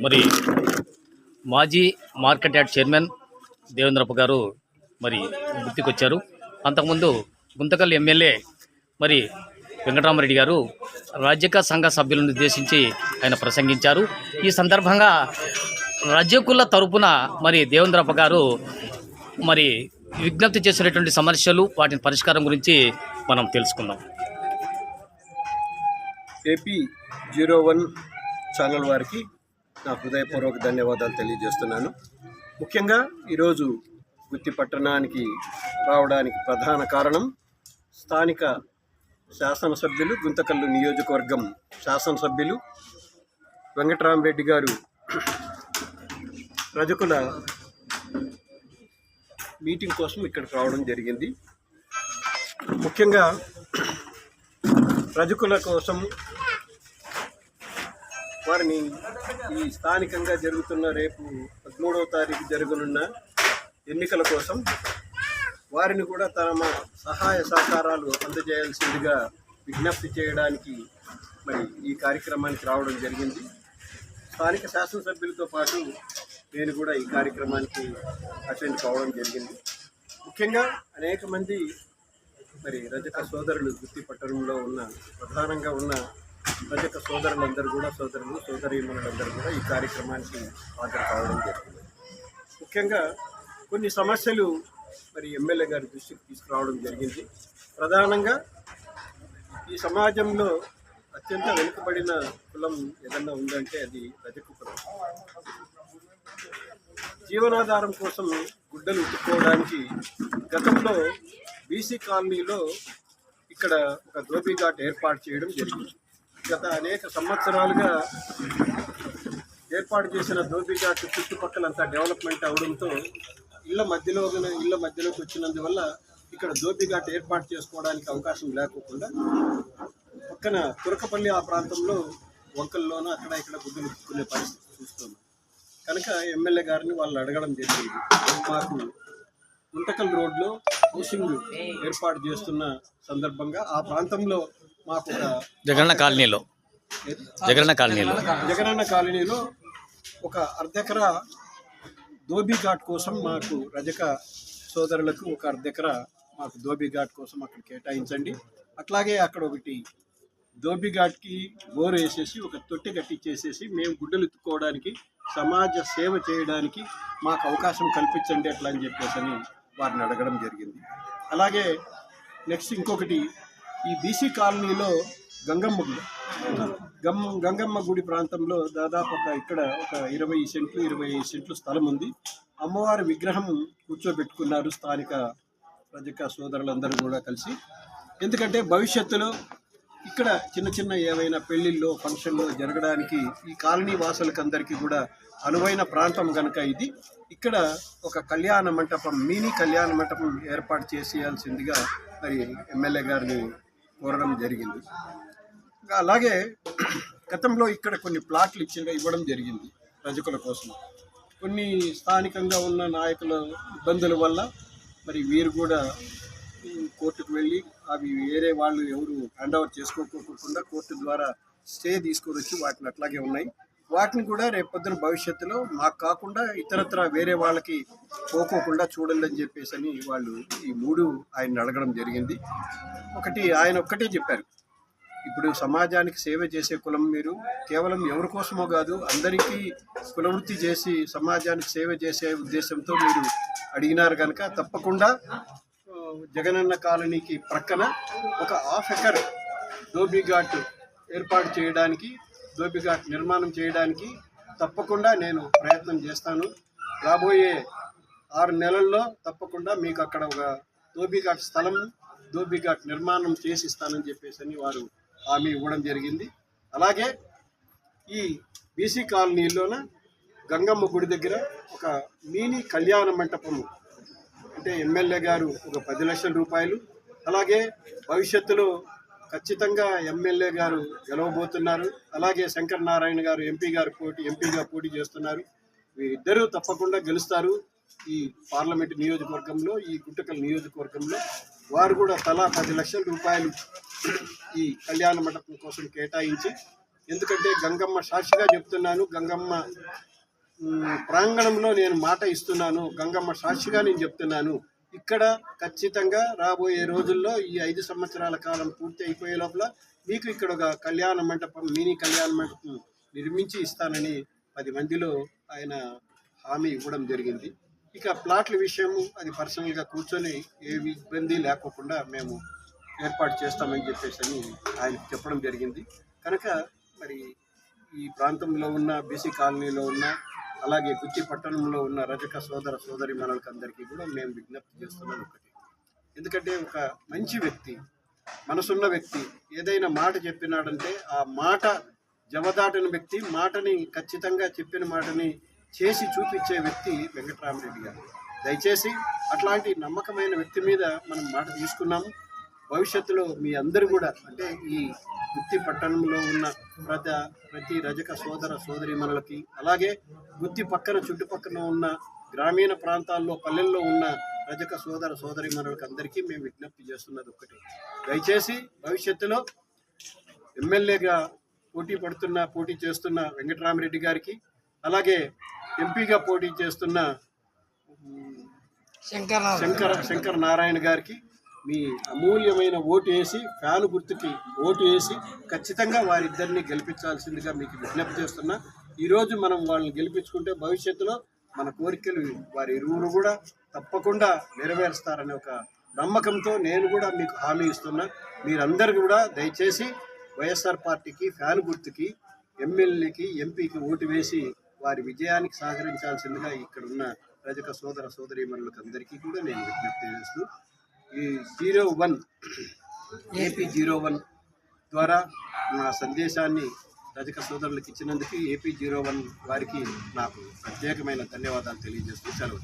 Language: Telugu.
మరి మాజీ మార్కెట్ యార్డ్ చైర్మన్ దేవేంద్రప్ప గారు మరి గుర్తుకొచ్చారు. అంతకుముందు గుంతకల్ ఎమ్మెల్యే మరి వెంకటరామరెడ్డి గారు రాజ్యక సంఘ సభ్యులను ఉద్దేశించి ఆయన ప్రసంగించారు. ఈ సందర్భంగా రాజ్యకుల తరపున మరి దేవేంద్రప్ప గారు మరి విజ్ఞప్తి చేసినటువంటి సమస్యలు వాటిని పరిష్కారం గురించి మనం తెలుసుకుందాం. ఏపీ జీరో వన్ ఛానల్ వారికి నా హృదయపూర్వక ధన్యవాదాలు తెలియజేస్తున్నాను. ముఖ్యంగా ఈరోజు గుత్తి పట్టణానికి రావడానికి ప్రధాన కారణం స్థానిక శాసనసభ్యులు గుంతకల్లు నియోజకవర్గం శాసనసభ్యులు వెంకటరామరెడ్డి గారు రజకుల మీటింగ్ కోసం ఇక్కడికి రావడం జరిగింది. ముఖ్యంగా రజకుల కోసం వారిని ఈ స్థానికంగా జరుగుతున్న రేపు పదమూడవ తారీఖు జరగనున్న ఎన్నికల కోసం వారిని కూడా తమ సహాయ సహకారాలు అందజేయాల్సిందిగా విజ్ఞప్తి చేయడానికి మరి ఈ కార్యక్రమానికి రావడం జరిగింది. స్థానిక శాసనసభ్యులతో పాటు నేను కూడా ఈ కార్యక్రమానికి అటెండ్ కావడం జరిగింది. ముఖ్యంగా అనేక మంది మరి రజక సోదరులు గుత్తి పట్టణంలో ఉన్న ప్రధానంగా ఉన్న ప్రతి ఒక్క సోదరులందరూ కూడా సోదరులు సోదరీమణులందరూ కూడా ఈ కార్యక్రమానికి హాజరు కావడం జరిగింది. ముఖ్యంగా కొన్ని సమస్యలు మరి ఎమ్మెల్యే గారి దృష్టికి తీసుకురావడం జరిగింది. ప్రధానంగా ఈ సమాజంలో అత్యంత వెనుకబడిన కులం ఏదన్నా ఉందంటే అది ప్రతి కులం. జీవనాధారం కోసం గుడ్డలు ఉట్టుకోవడానికి గతంలో బీసీ కాలనీలో ఇక్కడ ఒక ధోబీ ఘాట్ ఏర్పాటు చేయడం జరిగింది. గత అనేక సంవత్సరాలుగా ఏర్పాటు చేసిన దోపిఘాట్ చుట్టుపక్కల చుట్టుపక్కలంతా డెవలప్మెంట్ అవడంతో ఇళ్ళ మధ్యలో ఇళ్ళ మధ్యలోకి వచ్చినందువల్ల ఇక్కడ దోపిఘాట్ ఏర్పాటు చేసుకోవడానికి అవకాశం లేకోకుండా పక్కన తురకపల్లి ఆ ప్రాంతంలో వంకల్లోనూ అక్కడ ఇక్కడ గుడ్డలు ఉతుక్కునే పరిస్థితి చూస్తున్నాం. కనుక ఎమ్మెల్యే గారిని వాళ్ళు అడగడం జరిగింది. మాకు గుంటకల్ రోడ్లో హౌసింగ్ ఏర్పాటు చేస్తున్న సందర్భంగా ఆ ప్రాంతంలో మాకు జగన్న కాలనీలో. జగన్న కాలనీలో. జగనన్న కాలనీలో ఒక అర్ధెకరా ధోబీ ఘాట్ కోసం మాకు రజక సోదరులకు ఒక అర్ధెకరా మాకు ధోబీ ఘాట్ కోసం అక్కడ కేటాయించండి. అట్లాగే అక్కడ ఒకటి ధోబీ ఘాట్కి బోర్ వేసేసి ఒక తొట్టి కట్టించేసేసి మేము గుడ్డలు ఎత్తుకోవడానికి సమాజ సేవ చేయడానికి మాకు అవకాశం కల్పించండి అట్లా అని చెప్పేసి అని వారిని అడగడం జరిగింది. అలాగే నెక్స్ట్ ఇంకొకటి ఈ బీసీ కాలనీలో గంగమ్మ గుడి. గమ్ గంగమ్మ గుడి ప్రాంతంలో దాదాపు ఒక ఇక్కడ ఒక ఇరవై సెంట్లు ఇరవై సెంట్లు స్థలం ఉంది. అమ్మవారి విగ్రహం కూర్చోబెట్టుకున్నారు స్థానిక ప్రజక సోదరులందరూ కూడా కలిసి. ఎందుకంటే భవిష్యత్తులో ఇక్కడ చిన్న చిన్న ఏవైనా పెళ్ళిళ్ళో ఫంక్షన్లు జరగడానికి ఈ కాలనీ వాసులకందరికీ కూడా అనువైన ప్రాంతం కనుక ఇది ఇక్కడ ఒక కళ్యాణ మంటపం మినీ కళ్యాణ మంటపం ఏర్పాటు చేసేయాల్సిందిగా మరి ఎమ్మెల్యే గారిని కోరడం జరిగింది. అలాగే గతంలో ఇక్కడ కొన్ని ప్లాట్లు ఇచ్చిన ఇవ్వడం జరిగింది రజకుల కోసం. కొన్ని స్థానికంగా ఉన్న నాయకుల ఇబ్బందుల వల్ల మరి వీరు కూడా కోర్టుకు వెళ్ళి అవి వేరే వాళ్ళు ఎవరు హ్యాండ్ ఓవర్ చేసుకోకుండా కోర్టు ద్వారా స్టే తీసుకొని వచ్చి వాటిని అట్లాగే ఉన్నాయి. వాటిని కూడా రేపొద్దున భవిష్యత్తులో మాకు కాకుండా ఇతరత్ర వేరే వాళ్ళకి పోకోకుండా చూడండి అని చెప్పేసి అని వాళ్ళు ఈ మూడు ఆయన అడగడం జరిగింది. ఒకటి ఆయన ఒక్కటే చెప్పారు. ఇప్పుడు సమాజానికి సేవ చేసే కులం మీరు కేవలం ఎవరి కోసమో కాదు అందరికీ కులవృత్తి చేసి సమాజానికి సేవ చేసే ఉద్దేశంతో మీరు అడిగినారు కనుక తప్పకుండా జగనన్న కాలనీకి ప్రక్కన ఒక హాఫ్ ఎకర్ ధోబీ ఘాట్ ఏర్పాటు చేయడానికి ధోబీ ఘాట్ నిర్మాణం చేయడానికి తప్పకుండా నేను ప్రయత్నం చేస్తాను. రాబోయే ఆరు నెలల్లో తప్పకుండా మీకు అక్కడ ఒక ధోబీ ఘాట్ స్థలం ధోబీ ఘాట్ నిర్మాణం చేసి ఇస్తానని చెప్పేసి అని వారు హామీ ఇవ్వడం జరిగింది. అలాగే ఈ బీసీ కాలనీలోన గంగమ్మ గుడి దగ్గర ఒక మినీ కళ్యాణ మంటపము అంటే ఎమ్మెల్యే గారు ఒక పది లక్షల రూపాయలు. అలాగే భవిష్యత్తులో ఖచ్చితంగా ఎమ్మెల్యే గారు గెలవబోతున్నారు. అలాగే శంకర్ నారాయణ గారు ఎంపీ గారు పోటీ ఎంపీగా పోటీ చేస్తున్నారు. వీరిద్దరూ తప్పకుండా గెలుస్తారు. ఈ పార్లమెంట్ నియోజకవర్గంలో ఈ గుట్టకల్ నియోజకవర్గంలో వారు కూడా తలా పది లక్షల రూపాయలు ఈ కళ్యాణ మండపం కోసం కేటాయించి ఎందుకంటే గంగమ్మ సాక్షిగా చెప్తున్నాను గంగమ్మ ప్రాంగణంలో నేను మాట ఇస్తున్నాను. గంగమ్మ సాక్షిగా నేను చెప్తున్నాను. ఇక్కడ ఖచ్చితంగా రాబోయే రోజుల్లో ఈ ఐదు సంవత్సరాల కాలం పూర్తి అయిపోయే లోపల మీకు ఇక్కడ ఒక కళ్యాణ మండపం మినీ కళ్యాణ మండపం నిర్మించి ఇస్తానని పది మందిలో ఆయన హామీ ఇవ్వడం జరిగింది. ఇక ప్లాట్ల విషయము అది పర్సనల్గా కూర్చొని ఏ ఇబ్బంది లేకోకుండా మేము ఏర్పాటు చేస్తామని చెప్పేసి అని ఆయన చెప్పడం జరిగింది. కనుక మరి ఈ ప్రాంతంలో ఉన్న బీసీ కాలనీలో ఉన్న అలాగే గుత్తి పట్టణంలో ఉన్న రజక సోదర సోదరి అందరికీ కూడా మేము విజ్ఞప్తి చేస్తున్నాం ఒకటి. ఎందుకంటే ఒక మంచి వ్యక్తి మనసున్న వ్యక్తి ఏదైనా మాట చెప్పినాడంటే ఆ మాట జవదాటిన వ్యక్తి మాటని ఖచ్చితంగా చెప్పిన మాటని చేసి చూపించే వ్యక్తి వెంకటరామరెడ్డి గారు. దయచేసి అట్లాంటి నమ్మకమైన వ్యక్తి మీద మనం మాట తీసుకున్నాము. భవిష్యత్తులో మీ అందరూ కూడా అంటే ఈ గుత్తి పట్టణంలో ఉన్న ప్రతి ప్రతి రజక సోదర సోదరిమణులకి అలాగే గుత్తి పక్కన చుట్టుపక్కల ఉన్న గ్రామీణ ప్రాంతాల్లో పల్లెల్లో ఉన్న రజక సోదర సోదరిమణులకి అందరికీ మేము విజ్ఞప్తి చేస్తున్నది ఒకటి దయచేసి భవిష్యత్తులో ఎమ్మెల్యేగా పోటీ పడుతున్న పోటీ చేస్తున్న వెంకటరామరెడ్డి గారికి అలాగే ఎంపీగా పోటీ చేస్తున్న ఉమ్, శంకర శంకర నారాయణ గారికి మీ అమూల్యమైన ఓటు వేసి ఫ్యాన్ గుర్తుకి ఓటు వేసి ఖచ్చితంగా వారిద్దరిని గెలిపించాల్సిందిగా మీకు విజ్ఞప్తి చేస్తున్నా. ఈరోజు మనం వాళ్ళని గెలిపించుకుంటే భవిష్యత్తులో మన కోరికలు వారి ఇరువురు కూడా తప్పకుండా నెరవేరుస్తారనే ఒక నమ్మకంతో నేను కూడా మీకు హామీ ఇస్తున్నా. మీరందరూ కూడా దయచేసి వైఎస్ఆర్ పార్టీకి ఫ్యాన్ గుర్తుకి ఎమ్మెల్యేకి ఎంపీకి ఓటు వేసి వారి విజయానికి సహకరించాల్సిందిగా ఇక్కడ ఉన్న రజక సోదర సోదరీమణులకు అందరికీ కూడా నేను విజ్ఞప్తి చేస్తూ ఈ zero one AP zero one ద్వారా నా సందేశాన్ని రజక సోదరులకు ఇచ్చినందుకు ఏపీ జీరో వన్ వారికి నాకు ప్రత్యేకమైన ధన్యవాదాలు తెలియజేస్తూ సెలవు